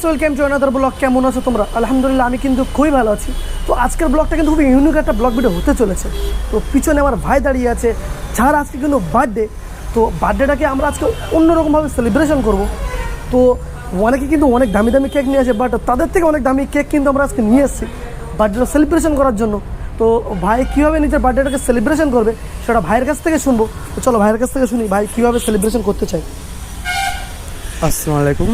Guys welcome to another blog কেমন আছো তোমরা? আলহামদুলিল্লাহ, আমি কিন্তু খুবই ভালো আছি। তো আজকের ব্লগটা কিন্তু খুবই ইউনিক একটা ব্লগ ভিডিও হতে চলেছে। তো পিছনে আমার ভাই দাঁড়িয়ে আছে, যার আজকে কিন্তু বার্থডে তো বার্থডেটাকে আমরা আজকে অন্যরকমভাবে সেলিব্রেশন করব। তো অনেকে কিন্তু অনেক দামি দামি কেক নিয়ে আসে বাট তাদের থেকে অনেক দামি কেক কিন্তু আমরা আজকে নিয়ে এসেছি বার্থডেটা সেলিব্রেশন করার জন্য। তো ভাই কীভাবে নিজের বার্থডেটাকে সেলিব্রেশন করবে, সেটা ভাইয়ের কাছ থেকে শুনব। তো চলো ভাইয়ের কাছ থেকে শুনি, ভাই কীভাবে সেলিব্রেশন করতে চাই আসসালামু আলাইকুম,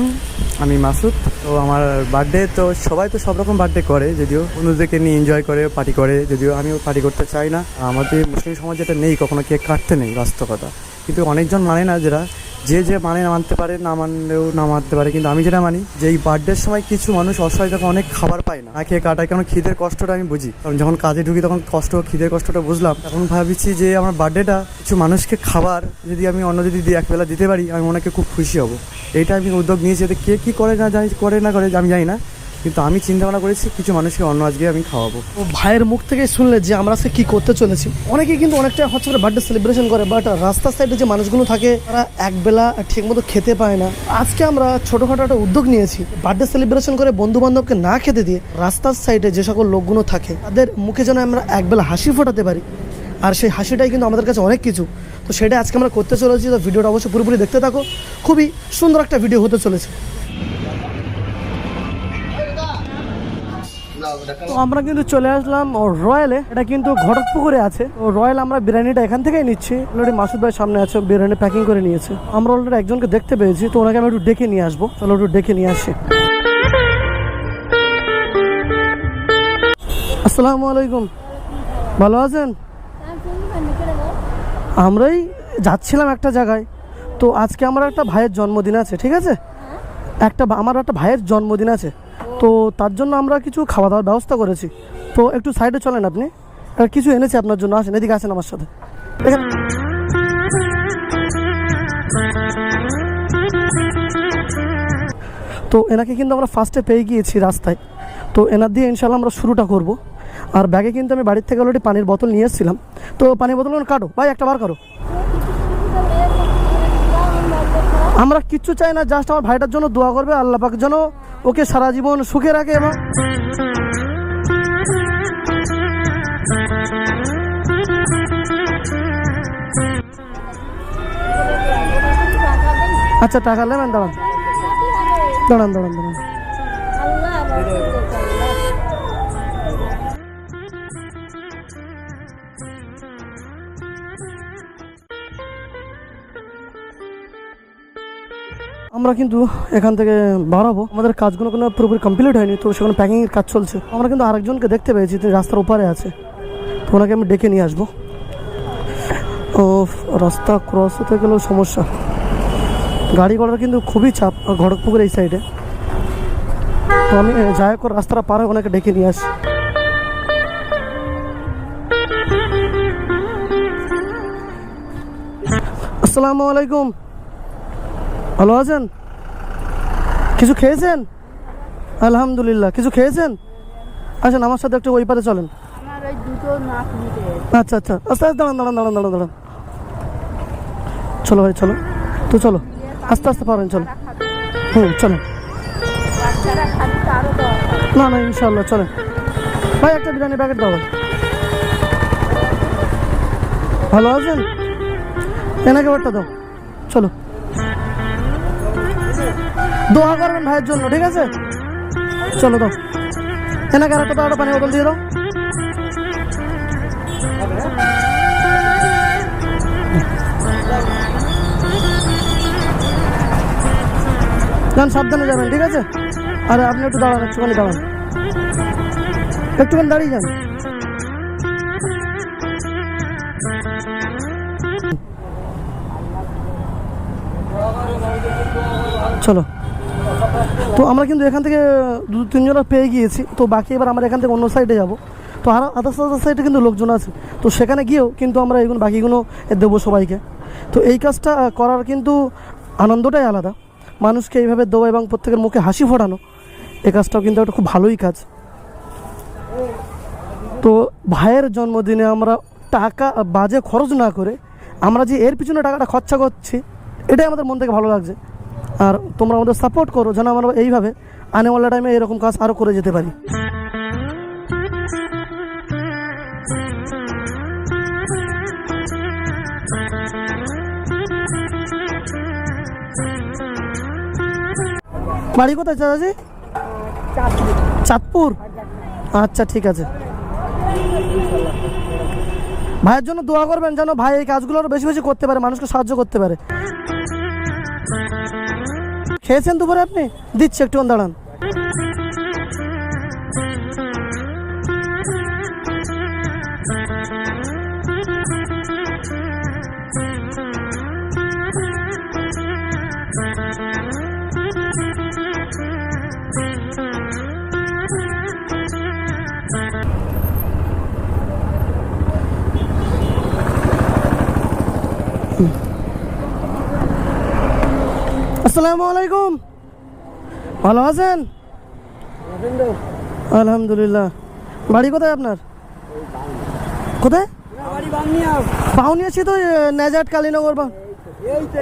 আমি মাসুদ। তো আমার বার্থডে তো সবাই তো সব রকম বার্থডে করে, যদিও অন্যদেরকে নিয়ে এনজয় করে পার্টি করে, যদিও আমিও পার্টি করতে চাই না। আমাদের মুসলিম সমাজ এটা নেই, কখনো কেক কাটতে নেই, বাস্তবতা। কিন্তু অনেকজন মানে না, যারা যে যে মানে মানতে পারে, না মানলেও না মানতে পারে, কিন্তু আমি যেটা মানি যে এই বার্থডের সময় কিছু মানুষ অসহায় যখন অনেক খাবার পায় না খেয়ে কাটায় কারণ খিদের কষ্টটা আমি বুঝি। কারণ যখন কাজে ঢুকি তখন কষ্ট, খিদের কষ্টটা বুঝলাম। এখন ভাবছি যে আমার বার্থডেটা কিছু মানুষকে খাবার, যদি আমি অন্য যদি একবেলা দিতে পারি, আমি ওনাকে খুব খুশি হব। এইটা আমি উদ্যোগ নিয়েছি এতে কে কী করে না জানি, করে না করে, আমি জানি না। কিন্তু আমি চিন্তা ভাবনা করেছি কিছু মানুষকে অন্য আজকে আমি খাওয়াবো। ও ভাইয়ের মুখ থেকে শুনলে যে আমরা আজকে কি করতে চলেছি। অনেকে কিন্তু অনেকটা হচ্ছে করে বার্থডে সেলিব্রেশন করে বাট রাস্তার সাইডে যে মানুষগুলো থাকে, তারা একবেলা ঠিক মতো খেতে পায় না। আজকে আমরা ছোটোখাটো একটা উদ্যোগ নিয়েছি বার্থডে সেলিব্রেশন করে বন্ধু বান্ধবকে না খেতে দিয়ে রাস্তার সাইডে যে সকল লোকগুলো থাকে, তাদের মুখে যেন আমরা একবেলা হাসি ফোটাতে পারি। আর সেই হাসিটাই কিন্তু আমাদের কাছে অনেক কিছু। তো সেটা আজকে আমরা করতে চলেছি, তো ভিডিওটা অবশ্যই পুরোপুরি দেখতে থাকো। খুবই সুন্দর একটা ভিডিও হতে চলেছে। তো আমরা কিন্তু চলে আসলাম ও রয়্যালে এটা কিন্তু ঘটকপুকুরে আছে। ও রয়্যাল আমরা বিরিয়ানিটা এখান থেকেই নিচ্ছি। অলরেডি মাসুদ ভাই সামনে আছে বিরিয়ানি প্যাকিং করে নিয়েছে। আমরা অলরেডি একজনকে দেখতে পেয়েছি তো ওনাকে আমি একটু ডেকে নিয়ে আসব। চলো একটু ডেকে নিয়ে আসি। আসসালামু আলাইকুম। ভালো আছেন? আমরাই যাচ্ছিলাম একটা জায়গায়। তো আজকে আমার একটা ভাইয়ের জন্মদিন আছে ঠিক আছে? একটা ভা- আমার একটা ভাইয়ের জন্মদিন আছে। তো তার জন্য আমরা কিছু খাওয়া দাওয়ার ব্যবস্থা করেছি। তো একটু সাইডে চলেন আপনি। কিছু এনেছি আপনার জন্য। আসেন, এদিকে আসেন আমার সাথে। তো এনাকে কিন্তু আমরা ফার্স্টে পেয়ে গিয়েছি রাস্তায়। তো এনার দিয়ে ইনশাল্লাহ আমরা শুরুটা করব। আর ব্যাগে কিন্তু আমি বাড়ির থেকে অলরেডি পানির বোতল নিয়ে এসেছিলাম। তো পানির বোতল কাটো। ভাই, একটা বার করো আমরা কিচ্ছু চাই না জাস্ট আমার ভাইটার জন্য দোয়া করবে, আল্লাহ পাক যেন ওকে সারা জীবন সুখে রাখে এবং আচ্ছা টাকা নেবেন দাঁড়ান। দাঁড়ান দাঁড়ান দাঁড়ান। আমরা কিন্তু এখান থেকে বাড়াবো। আমাদের কাজগুলো কোনো পুরোপুরি কমপ্লিট হয়নি, তো সেখানে প্যাকিংয়ের কাজ চলছে। আমরা কিন্তু আরেকজনকে দেখতে পেয়েছি তিনি রাস্তার ওপারে আছে। তো ওনাকে আমি ডেকে নিয়ে আসব। ও, রাস্তা ক্রস হতে গেলেও সমস্যা। গাড়ি ঘোড়ার কিন্তু খুবই চাপ ঘটকপুকুর এই সাইডে তো আমি যাই হোক, রাস্তাটা পার ওনাকে ডেকে নিয়ে আসি। আসসালামু আলাইকুম। ভালো আছেন? কিছু খেয়েছেন? আলহামদুলিল্লাহ। কিছু খেয়েছেন? আসেন আমার সাথে একটু ওই পারে চলেন। আচ্ছা আচ্ছা। আস্তে আস্তে দাঁড়ান দাঁড়ান দাঁড়ান দাঁড়ান দাঁড়ান। চলো ভাই চলো। তো চলো। আস্তে আস্তে পারেন চলো। হুম চলো না না ইনশাল্লাহ চলেন। ভাই একটা বিরিয়ানি প্যাকেট দাও ভালো আছেন? এনাকে ব্যাপারটা দাও। চলো। দোয়া করবেন ভাইয়ের জন্য, ঠিক আছে? চলো দাও। এনাকে আর একটা একটা পানি বোতল দিয়ে দাও। যান, সাবধানে যাবেন, ঠিক আছে? আরে, আপনি একটু দাঁড়ান, একটুখানি দাঁড়ান। একটুখানি দাঁড়িয়ে যান। চলো। তো আমরা কিন্তু এখান থেকে দু তিনজনা পেয়ে গিয়েছি। তো বাকি এবার আমরা এখান থেকে অন্য সাইডে যাব। তো আর আদার্স আদার্স সাইডে কিন্তু লোকজন আছে। তো সেখানে গিয়েও কিন্তু আমরা এগুলো বাকিগুলো দেবো সবাইকে। তো এই কাজটা করার কিন্তু আনন্দটাই আলাদা। মানুষকে এইভাবে দেওয়া এবং প্রত্যেকের মুখে হাসি ফোটানো এই কাজটাও কিন্তু একটা খুব ভালোই কাজ। তো ভাইয়ের জন্মদিনে আমরা টাকা বাজে খরচ না করে আমরা যে এর পিছনে টাকাটা খরচা করছি, এটাই আমাদের মন থেকে ভালো লাগছে। আর তোমরা আমাদের সাপোর্ট করো। যেন আমরা এইভাবে আনেওয়ালা টাইমে এরকম কাজ আরও করে যেতে পারি। বাড়ি কোথায় চাচাজি? চাঁদপুর। আচ্ছা ঠিক আছে। ভাইয়ের জন্য দোয়া করবেন যেন ভাই এই কাজগুলো আরও বেশি বেশি করতে পারে, মানুষকে সাহায্য করতে পারে। খেয়েছেন দুপুরে আপনি? দিচ্ছে একটু দাঁড়ান। আসসালামু আলাইকুম। ভালো আছেন? আলহামদুলিল্লাহ। বাড়ি কোথায় আপনার? কোথায়? বাউনিয়াছি তো নেজাট কালীনগর বা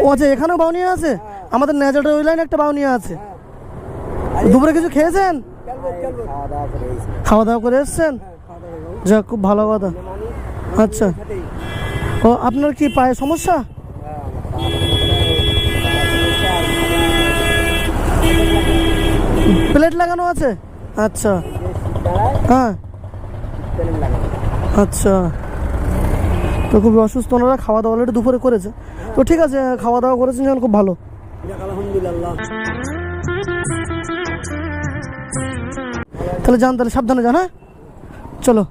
ও আচ্ছা এখানেও বাউনিয়া আছে? আমাদের নেজাটের ওই লাইনে একটা বাউনিয়া আছে। দুপুরে কিছু খেয়েছেন? খাওয়া দাওয়া করে এসছেন? যাক, খুব ভালো কথা। আচ্ছা। ও, আপনার কি পায়ে সমস্যা? প্লেট লাগানো আছে? আচ্ছা। হ্যাঁ। আচ্ছা। তো খুব অসুস্থ, ওনারা খাওয়া দাওয়া অলরেডি দুপুরে করেছে। তো ঠিক আছে খাওয়া দাওয়া করেছেন যখন খুব ভালো। তাহলে যান, তাহলে সাবধানে যান হ্যাঁ? চলো।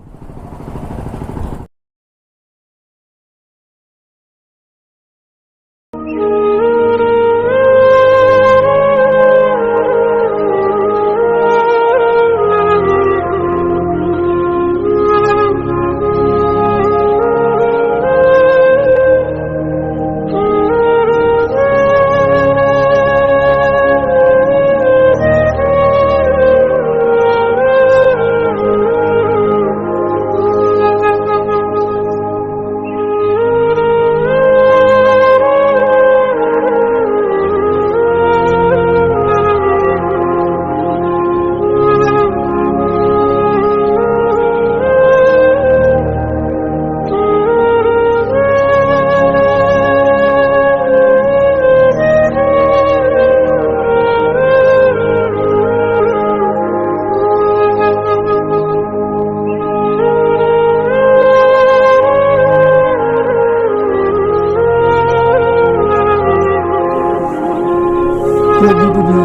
দুটো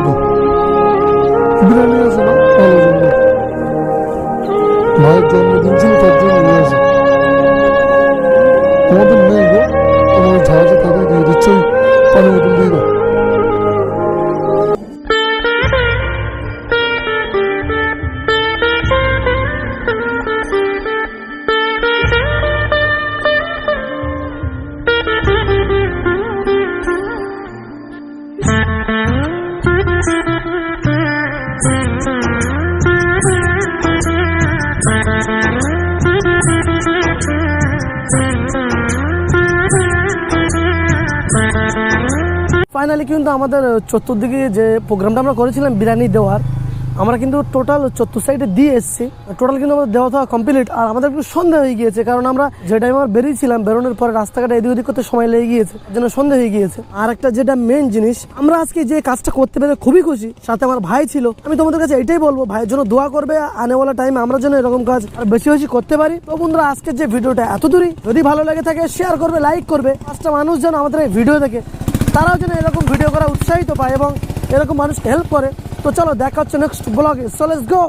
ফাইনালি কিন্তু আমাদের চতুর্দিকে যে প্রোগ্রামটা আমরা করেছিলাম বিরিয়ানি দেওয়ার আমরা কিন্তু টোটাল চতুর সাইডে দিয়ে এসেছি। টোটাল কিন্তু আমাদের দেওয়া থাকা কমপ্লিট আর আমাদের একটু সন্ধ্যা হয়ে গিয়েছে, কারণ আমরা যে টাইমে আমরা বেরিয়েছিলাম, বেরোনোর পরে রাস্তাঘাটে এদিক ওদিক করতে সময় লেগে গিয়েছে যেন সন্ধ্যা হয়ে গিয়েছে। আর একটা যেটা মেন জিনিস, আমরা আজকে যে কাজটা করতে পেরে খুবই খুশি, সাথে আমার ভাই ছিল। আমি তোমাদের কাছে এটাই বলব, ভাইয়ের জন্য দোয়া করবে, আনেওয়ালা টাইমে আমরা যেন এরকম কাজ আর বেশি বেশি করতে পারি। তো বন্ধুরা, আজকের যে ভিডিওটা এত দূরই, যদি ভালো লাগে থাকে শেয়ার করবে লাইক করবে। পাঁচটা মানুষ যেন আমাদের এই ভিডিও দেখে, তারাও যেন এরকম ভিডিও করা উৎসাহিত পায় এবং এরকম মানুষকে হেল্প করে। তো চলো দেখা হচ্ছে নেক্সট ব্লগে সো লেটস গো